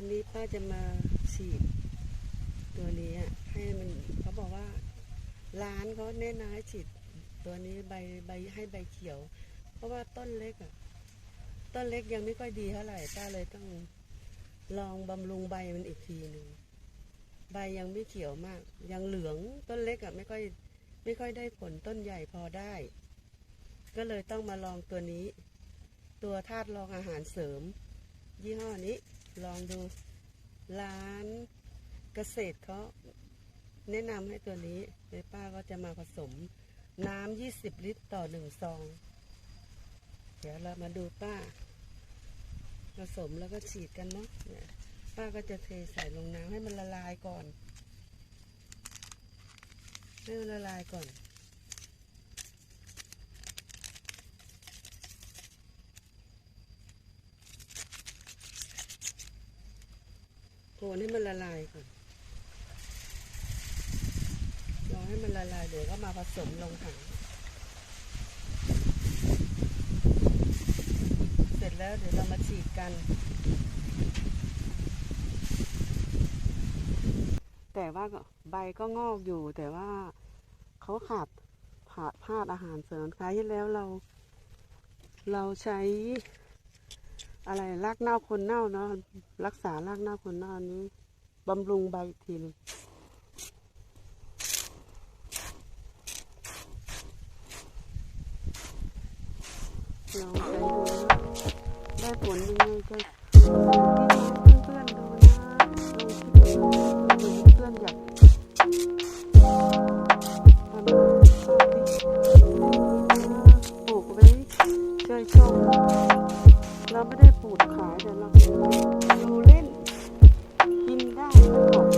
วันนี้ป้าจะมาฉีดตัวนี้ให้มันเขาบอกว่า ร้านเขาแนะนำให้ฉีดตัวนี้ใบใบให้ใบเขียว เพราะว่าต้นเล็กอะต้นเล็กยังไม่ค่อยดีเท่าไหร่ป้าเลยต้องลองบำรุงใบมันอีกทีหนึ่งใบยังไม่เขียวมาก ยังเหลืองต้นเล็กอะไม่ค่อยไม่ค่อยได้ผลต้นใหญ่พอได้ ก็เลยต้องมาลองตัวนี้ ตัวธาตุรองอาหารเสริม ยี่ห้อนี้ ลองดูร้านเกษตรเขาแนะนำให้ตัวนี้เลยป้าก็จะมาผสม น้ำยี่สิบลิตรต่อหนึ่งซอง เดี๋ยวเรามาดูป้า ผสมแล้วก็ฉีดกันเนาะป้าก็จะเทใส่ลงน้ำให้มันละลายก่อนให้มันละลายก่อน คนให้มันละลายก่อนรอให้มันละลายเดี๋ยวก็มาผสมลงถังเสร็จแล้วเดี๋ยวเรามาฉีดกัน แต่ว่าใบก็งอกอยู่ แต่ว่าเขาขาดขาดพลาดอาหารเสริมคล้ายที่แล้วเรา เราใช้ อะไรรากเน่าคนเน่าเนาะรักษารากเน่าคนเน่านี้บำรุงใบอีกทีนึงลองใช้ดูนะได้ผลยังไงก็เพื่อนๆดูนะลองคิดดูเพื่อนๆอยากทำปลูกไว้ช่วยชม เราไม่ได้ปลูกขายแต่เราดูเล่นกินได้ไม่ขอโทษไม่ได้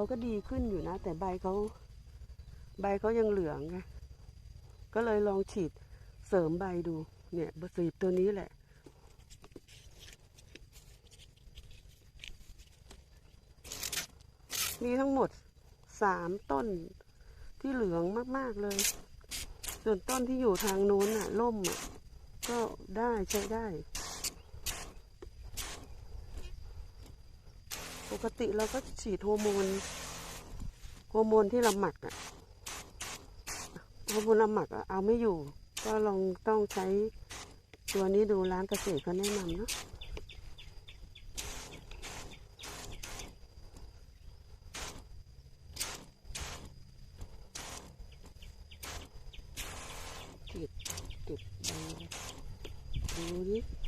เขาก็ดีขึ้นอยู่นะ แต่ใบเขาใบเขายังเหลืองไงก็เลยลองฉีดเสริมใบดู เนี่ยบสีบตัวนี้แหละ มีทั้งหมดสามต้นที่เหลืองมาก ๆ เลย ส่วนต้นที่อยู่ทางนู้นน่ะล่มอะ ก็ได้ใช้ได้ ปกติเราก็ฉีดฮอร์โมนฮอร์โมนที่เราหมักอะฮอร์โมนเราหมักอะเอาไม่อยู่ ก็ลองต้องใช้ตัวนี้ดูร้านเกษตรเขาแนะนำเนาะติดติดดูดิ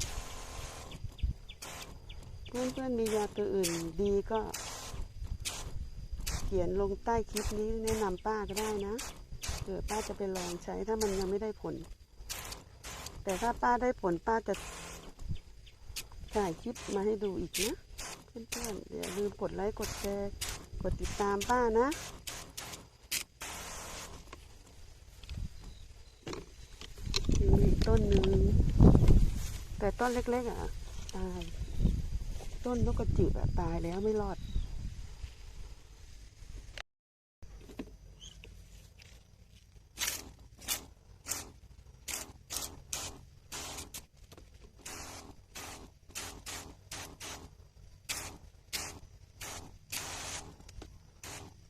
เพื่อนๆมียาตัวอื่นดีก็ เขียนลงใต้คลิปนี้แนะนำป้าก็ได้นะเผื่อป้าจะไปลองใช้ถ้ามันยังไม่ได้ผล แต่ถ้าป้าได้ผลป้าจะถ่ายคลิปมาให้ดูอีกนะเพื่อนๆอย่าลืมกดไลค์กดแชร์กดติดตามป้านะมีต้นหนึ่งแต่ต้นเล็กๆอะตาย ต้นนกกระจิบอะตายแล้วไม่รอด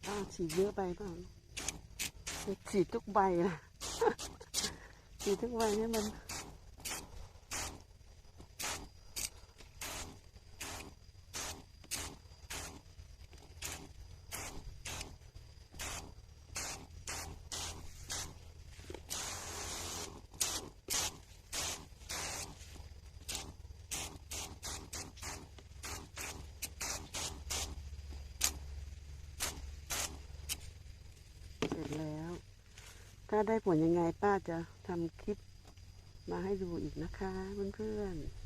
ป้าฉีดเยอะไปเปล่าฉีดทุกใบนะฉีดทุกวันให้มัน ร็จแล้ว ถ้าได้ผลยังไงป้าจะทำคลิปมาให้ดูอีกนะคะเพื่อนๆ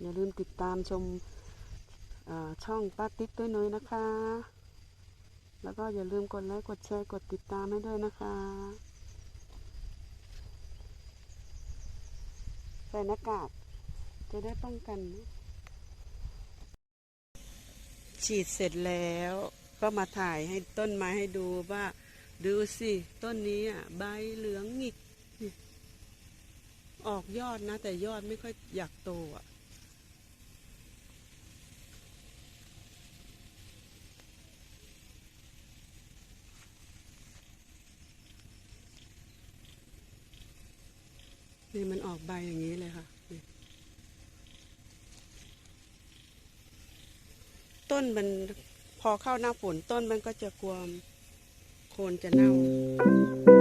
อย่าลืมติดตามชมช่องป้าติ๊กด้วยเนยนะคะ แล้วก็อย่าลืมกดไลค์ กดแชร์ กดติดตามให้ด้วยนะคะ ใส่หน้ากากจะได้ป้องกันนะ ฉีดเสร็จแล้วก็มาถ่ายให้ต้นไม้ให้ดูว่า ดูสิ ต้นนี้อะใบเหลืองหงิกออกยอดนะ แต่ยอดไม่ค่อยอยากโตอะนี่มันออกใบอย่างนี้เลยค่ะ ต้นมันพอเข้าหน้าฝนต้นมันก็จะกลัวโคนจะเน่า